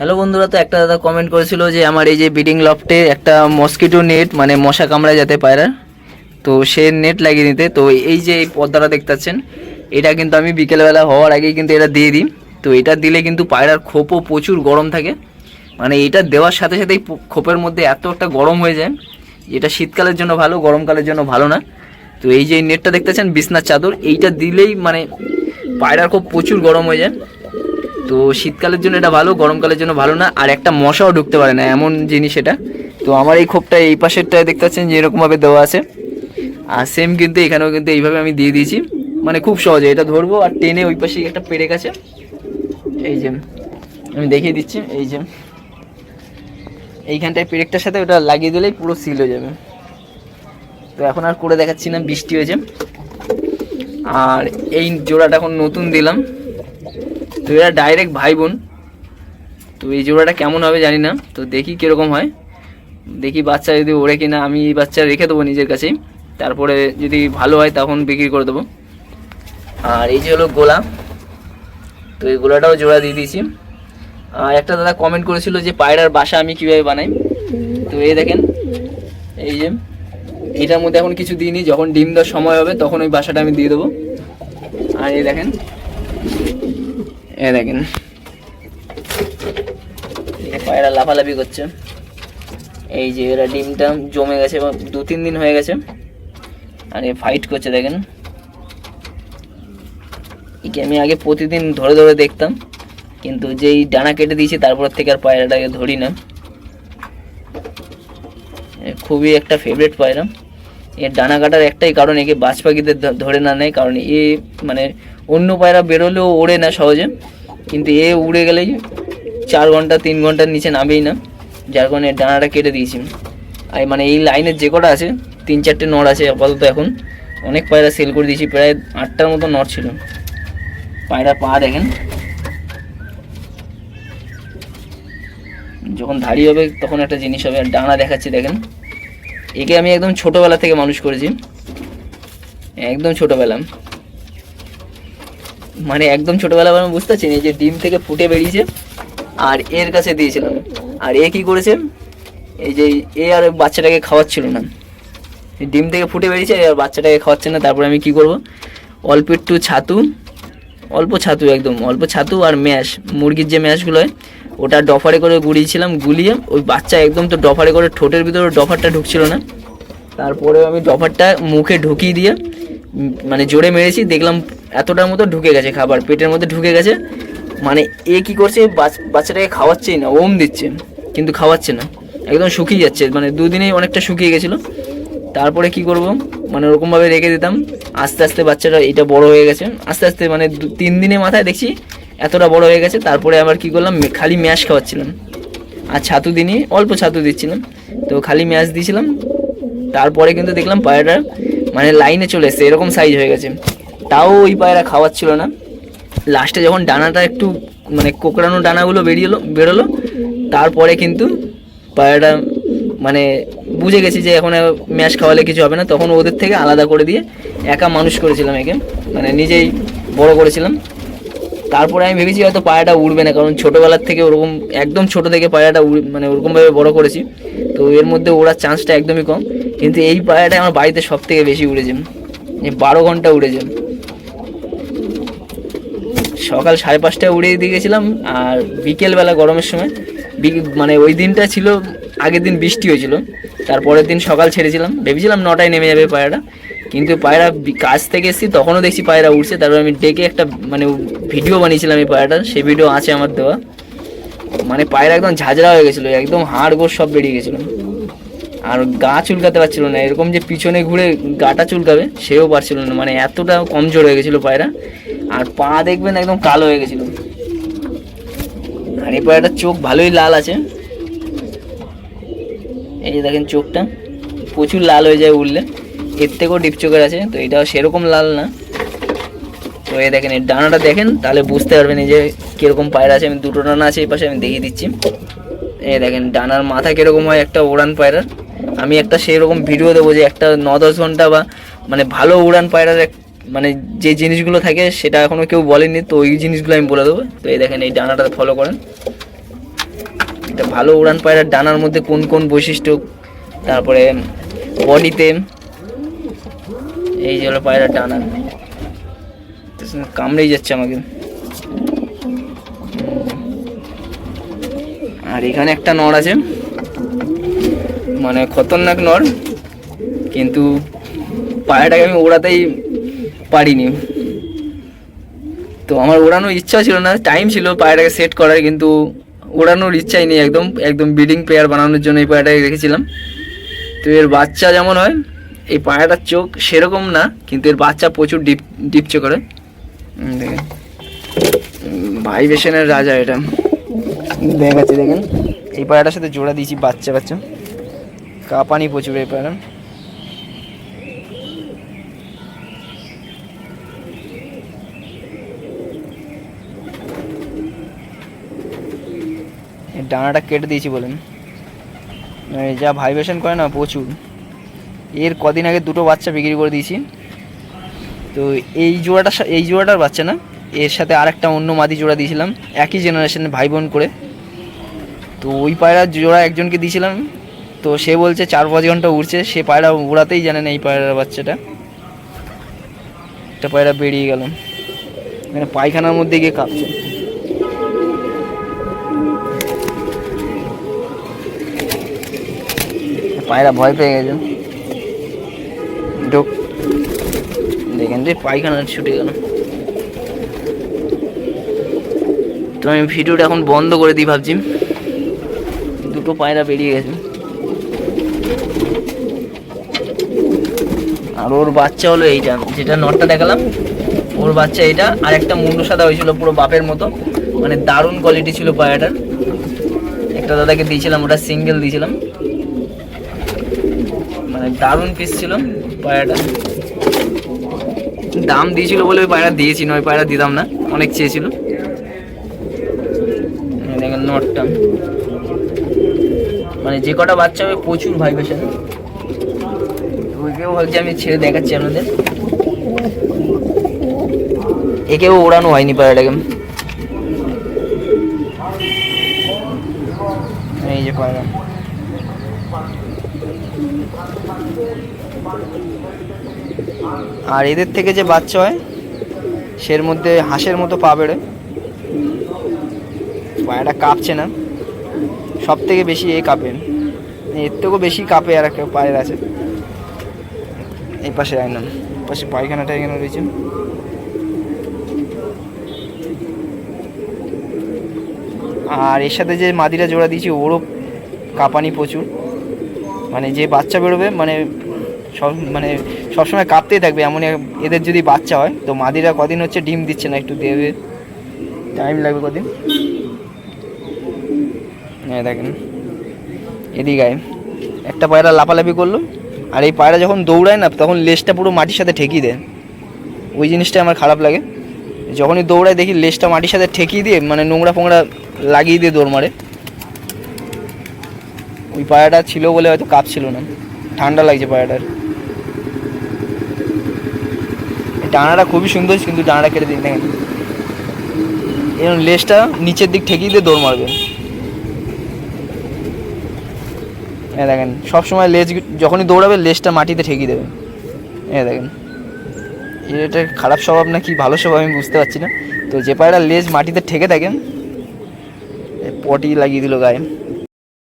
Hello বন্ধুরা, তো একটা দাদা কমেন্ট করেছিল যে আমার এই যে বিডিং লফটে একটা মসকিটো নেট মানে মশা কামড়ায় যাতে পায়রার তো সে নেট লাগিয়ে নিতে। তো এই যে পর্দাটা দেখতে পাচ্ছেন, এটা কিন্তু আমি বিকেলবেলা হওয়ার আগেই কিন্তু এটা দিয়ে দিই। তো এটা দিলে কিন্তু পায়রার খোপও প্রচুর গরম থাকে। মানে এটা দেওয়ার সাথে সাথেই খোপের মধ্যে এত একটা গরম হয়ে যায়। এটা শীতকালের জন্য ভালো, গরমকালের জন্য ভালো না। তো এই যে নেটটা দেখতেছেন বিছনার চাদর, এইটা দিলেই মানে পায়রার খুব প্রচুর গরম হয়ে যায়। তো শীতকালের জন্য এটা ভালো, গরমকালের জন্য ভালো না, আর একটা মশাও ঢুকতে পারে না, এমন জিনিস এটা। তো আমার এই খোপটা এই পাশেরটায় দেখতে পাচ্ছেন যে এরকমভাবে দেওয়া আছে। আর সেম কিন্তু এখানেও কিন্তু এইভাবে আমি দিয়ে দিয়েছি। মানে খুব সহজে এটা ধরবো আর টেনে ওই পাশে একটা পেরেক আছে। এই যে, আমি দেখিয়ে দিচ্ছি, এই যে। এইখানটায় পেরেকটার সাথে ওটা লাগিয়ে দিলেই পুরো সিল হয়ে যাবে। তো এখন আর করে দেখাচ্ছি না, বৃষ্টি হয়েছে। আর এই জোড়াটা এখন নতুন দিলাম। তো এরা ডাইরেক্ট ভাই বোন তো এই জোড়াটা কেমন হবে জানি না, তো দেখি কীরকম হয়। দেখি বাচ্চা যদি ওড়ে কিনা, আমি এই বাচ্চা রেখে দেবো নিজের কাছেই। তারপরে যদি ভালো হয় তখন বিক্রি করে দেবো। আর এই যে হলো গোলা, তো এই গোলাটাও জোড়া দিয়ে দিয়েছি। আর একটা দাদা কমেন্ট করেছিল যে পায়রার বাসা আমি কীভাবে বানাই। তো এই দেখেন, এই যে, এটার মধ্যে এখন কিছু দিইনি, যখন ডিম দেওয়ার সময় হবে তখন ওই বাসাটা আমি দিয়ে দেবো। আর এই দেখেন এ দেখেন। পায়রা লাফালাফি করছে। এই যে এরা ডিমটা জমে গেছে এবং দু তিন দিন হয়ে গেছে। আর এ ফাইট করছে, দেখেন। একে আমি আগে প্রতিদিন ধরে ধরে দেখতাম, কিন্তু যেই ডানা কেটে দিয়েছি, তারপর থেকে আর পায়রাটাকে ধরি না। খুবই একটা ফেভারিট পায়রা। এর ডানা কাটার একটাই কারণ, একে বাজ পাখিদের ধরে না নেয়, কারণ এ মানে অন্য পায়রা বেরোলেও ওড়ে না সহজে। কিন্তু এ উড়ে গেলেই চার ঘণ্টা, তিন ঘণ্টার নিচে নামেই না, যার কারণে ডানাটা কেটে দিয়েছি। আর মানে এই লাইনের যে কটা আছে, তিন চারটে নড় আছে আপাতত এখন। অনেক পায়রা সেল করে দিয়েছি, প্রায় আটটার মতো নড় ছিল। পায়রা পা দেখেন। যখন ধাড়ি হবে তখন একটা জিনিস হবে, আর ডানা দেখাচ্ছি, দেখেন। একে আমি একদম ছোটোবেলা থেকে মানুষ করেছি। একদম ছোটবেলা। মানে একদম ছোটবেলা আমি বুঝতে পারছেন এই যে ডিম থেকে ফুটে বেরিয়েছে আর এর কাছে দিয়েছিলাম। আর এ কি করেছে? এই যে এ আর বাচ্চাটাকে খাওয়াচ্ছিল না। ডিম থেকে ফুটে বেরিয়েছে আর বাচ্চাটাকে খাওয়াচ্ছে না, তারপরে আমি কি করব? অল্প একটু ছাতু, অল্প ছাতু একদম, অল্প ছাতু আর ম্যাশ, মুরগির যে ম্যাশগুলো হয়, ওটা ডফারে করে গুলিয়েছিলাম গুলিয়ে, ওই বাচ্চা একদম তো ডফারে করে ঠোঁটের ভিতরে ডফারটা ঢুকছিল না। তারপরে আমি ডফারটা মুখে ঢুকিয়ে দিয়ে মানে জোরে মেরেছি, দেখলাম এতটার মতো ঢুকে গেছে খাবার, পেটের মধ্যে ঢুকে গেছে। মানে এ কি করছে? বাচ্চাটাকে খাওয়াচ্ছেই না, ওম দিচ্ছে, কিন্তু খাওয়াচ্ছে না। একদম শুকিয়ে যাচ্ছে মানে দুদিনেই অনেকটা শুকিয়ে গেছিল। তারপরে কি করব? মানে ওরকমভাবে রেখে দিতাম। আস্তে আস্তে বাচ্চাটা এটা বড় হয়ে গেছে। আস্তে আস্তে মানে তিন দিনের মাথায় দেখছি এতটা বড় হয়ে গেছে। তারপরে আবার কি করলাম? খালি ম্যাশ খাওয়াচ্ছিলাম। আর ছাতু দিনই অল্প ছাতু দিচ্ছিলাম। তো খালি ম্যাশ দিয়েছিলাম তারপরে কিন্তু দেখলাম পায়রাটা মানে লাইনে চলে এসছে, এরকম সাইজ হয়ে গেছে। তাও ওই পায়রা খাওয়াচ্ছিল না। লাস্টে যখন ডানাটা একটু মানে কোকড়ানো ডানাগুলো বেরিয়েলো বেরোলো, তারপরে কিন্তু পায়রাটা মানে বুঝে গেছি যে এখন ম্যাশ খাওয়ালে কিছু হবে না। তখন ওদের থেকে আলাদা করে দিয়ে একা মানুষ করেছিলাম একে মানে নিজেই বড় করেছিলাম। তারপরে আমি ভেবেছি হয়তো পায়রাটা উড়বে না, কারণ ছোটোবেলার থেকে ওরকম, একদম ছোট থেকে পায়রাটা উড় মানে ওরকমভাবে বড় করেছি। তো এর মধ্যে ওড়ার চান্সটা একদমই কম। কিন্তু এই পায়রাটা আমার বাড়িতে সব থেকে বেশি উড়েছে। বারো ঘণ্টা উড়েছে। সকাল সাড়ে পাঁচটায় উড়িয়ে দিয়ে গেছিলাম, আর বিকেলবেলা গরমের সময় মানে ওই দিনটা ছিল, আগের দিন বৃষ্টি হয়েছিল তারপরের দিন সকাল ছেড়েছিলাম, ভেবেছিলাম নটায় নেমে যাবে পায়রাটা, কিন্তু পায়রা কাজ থেকে এসেছি, তখনও দেখছি পায়রা উঠছে তারপর আমি ডেকে একটা মানে ভিডিও বানিয়েছিলাম এই পায়রাটার, সেই ভিডিও আছে আমার দেওয়া। মানে পায়রা একদম ঝাঁঝরা হয়ে গেছিল, একদম হাড় গোড় সব বেরিয়ে গেছিল। আর গা চুলকাতে পারছিল না, এরকম যে পিছনে ঘুরে গাটা চুলকাবে, সেও পারছিল না মানে এতটা কমজোর হয়ে গেছিল পায়রা। আর পা দেখবেন একদম কালো হয়ে গেছিল। আর এই পায়রাটার চোখ ভালোই লাল আছে। এই যে দেখেন চোখটা, প্রচুর লাল হয়ে যায় উঠলে এর থেকেও ডিপ চোখের আছে, তো এটাও সেরকম লাল না। তো এই দেখেন, এই ডানাটা দেখেন, তাহলে বুঝতে পারবেন এই যে কীরকম পায়রা আছে। আমি দুটো ডানা আছে, এই পাশে আমি দেখিয়ে দিচ্ছি। এই দেখেন, ডানার মাথা কীরকম হয়, একটা উড়ান পায়রার। আমি একটা সেই রকম ভিডিও দেবো যে একটা ন দশ ঘণ্টা বা মানে ভালো উড়ান পায়রার মানে যে জিনিসগুলো থাকে সেটা এখনও কেউ বলেনি তো ওই জিনিসগুলো আমি বলে দেবো। তো এই দেখেন এই ডানাটা ফলো করেন। এটা ভালো উড়ান পায়রার ডানার মধ্যে কোন কোন বৈশিষ্ট্য, তারপরে বডিতে এই যে হলো পায়রার ডানা। কামড়েই যাচ্ছে আমাকে। আর এখানে একটা নর আছে মানে খতরনাক নর, কিন্তু পায়রাটাকে আমি ওড়াতেই পারিনি। তো আমার ওড়ানোর ইচ্ছা ছিল না টাইম ছিল পায়রাটাকে সেট করার, কিন্তু ওড়ানোর ইচ্ছাই নেই একদম একদম ব্রিডিং পেয়ার বানানোর জন্য এই পায়রাটাকে রেখেছিলাম। তো এর বাচ্চা যেমন হয়, এই পায়রাটার চোখ সেরকম না, কিন্তু এর বাচ্চা প্রচুর ডিপ ডিপচে করে দেখেন। ভাইবেশনের রাজা এটা। দেখাচ্ছে, দেখেন। এই পায়রাটার সাথে জোড়া দিয়েছি বাচ্চা বাচ্চা কাঁপানি প্রচুর এই পায়রা ডানাটা কেটে দিয়েছি বলেন। যা ভাইব্রেশন করে না প্রচুর। এর কদিন আগে দুটো বাচ্চা বিক্রি করে দিয়েছি। তো এই জোড়াটা এই জোড়াটার বাচ্চা না, এর সাথে আরেকটা অন্য মাদি জোড়া দিয়েছিলাম, একই জেনারেশনের ভাই বোন করে। তো ওই পায়রার জোড়া একজনকে দিয়েছিলাম, তো সে বলছে চার পাঁচ ঘণ্টা উড়ছে, সে পায়রা উড়াতেই জানে না এই পায়রার বাচ্চাটা। একটা পায়রা বেরিয়ে গেল। মানে পায়খানার মধ্যে গিয়ে কাঁপছে। পায়রা ভয় পেয়ে গেছে। ঢোক। দেখেন যে পায়খানা ছুটে গেল। তো আমি ভিডিওটা এখন বন্ধ করে দিই ভাবছি। দুটো পায়রা বেরিয়ে গেছে। আর ওর বাচ্চা হলো এইটা, যেটা নটটা দেখালাম। ওর বাচ্চা এটা, আর একটা মুন্ডু সাদা হয়েছিল, পুরো বাপের মতো। মানে দারুণ কোয়ালিটি ছিল পায়রাটার। একটা দাদাকে দিয়েছিলাম, ওটা সিঙ্গেল দিয়েছিলাম। মানে দারুণ পিস ছিল পায়রাটা। দাম দিয়েছিল বলে ওই পায়রা দিয়েছি না, ওই পায়রা দিতাম না, অনেক চেয়েছিল। দেখেন নটটা। মানে যে কটা বাচ্চা হবে, প্রচুর ভাইব্রেশন ওইকেও ভাবছি আমি ছেড়ে দেখাচ্ছি আপনাদের। একেও ওড়ানো হয়নি পায়রাটাকে। এই যে পায়রা। আর এদের থেকে যে বাচ্চা হয়, সের মধ্যে হাঁসের মতো পা বেড়ে পায়রাটা কাঁপছে না। সব থেকে বেশি এ কাঁপে। এর থেকেও বেশি কাঁপে আর একটা পায়ের আছে। এই পাশে আইনাম পাশে পায়খানাটা এখানে রয়েছে। আর এর সাথে যে মাদিরা জোড়া দিয়েছি, ওরও কাঁপানি প্রচুর। মানে যে বাচ্চা বেরোবে মানে সব মানে সবসময় কাঁপতেই থাকবে এমন এদের যদি বাচ্চা হয়, তো মাদিরা কদিন হচ্ছে ডিম দিচ্ছে না একটু দেবে। টাইম লাগবে কদিন? হ্যাঁ দেখেন, এদিকে একটা পায়রা লাফালাফি করল, আর এই পায়রা যখন দৌড়ায় না, তখন লেজটা পুরো মাটির সাথে ঠেকিয়ে দেয়। ওই জিনিসটা আমার খারাপ লাগে। যখনই দৌড়ায় দেখি লেজটা মাটির সাথে ঠেকিয়ে দিয়ে মানে নোংরা ফোংরা লাগিয়ে দিয়ে দৌড় মারে। ওই পায়রাটা ছিল বলে হয়তো কাঁপছিল না। ঠান্ডা লাগছে পায়রাটার এই ডানাটা খুবই সুন্দর কিন্তু ডানাটা কেটে দিন, দেখেন। এরকম লেজটা নিচের দিক ঠেকিয়ে দিয়ে দৌড় মারবে হ্যাঁ দেখেন, সবসময় লেজ যখনই দৌড়াবে লেজটা মাটিতে ঠেকিয়ে দেবে হ্যাঁ দেখেন। এটা খারাপ স্বভাব না কি ভালো স্বভাব আমি বুঝতে পারছি না। তো যে পায়রা লেজ মাটিতে ঠেকে থাকেন পটি লাগিয়ে দিল গায়ে।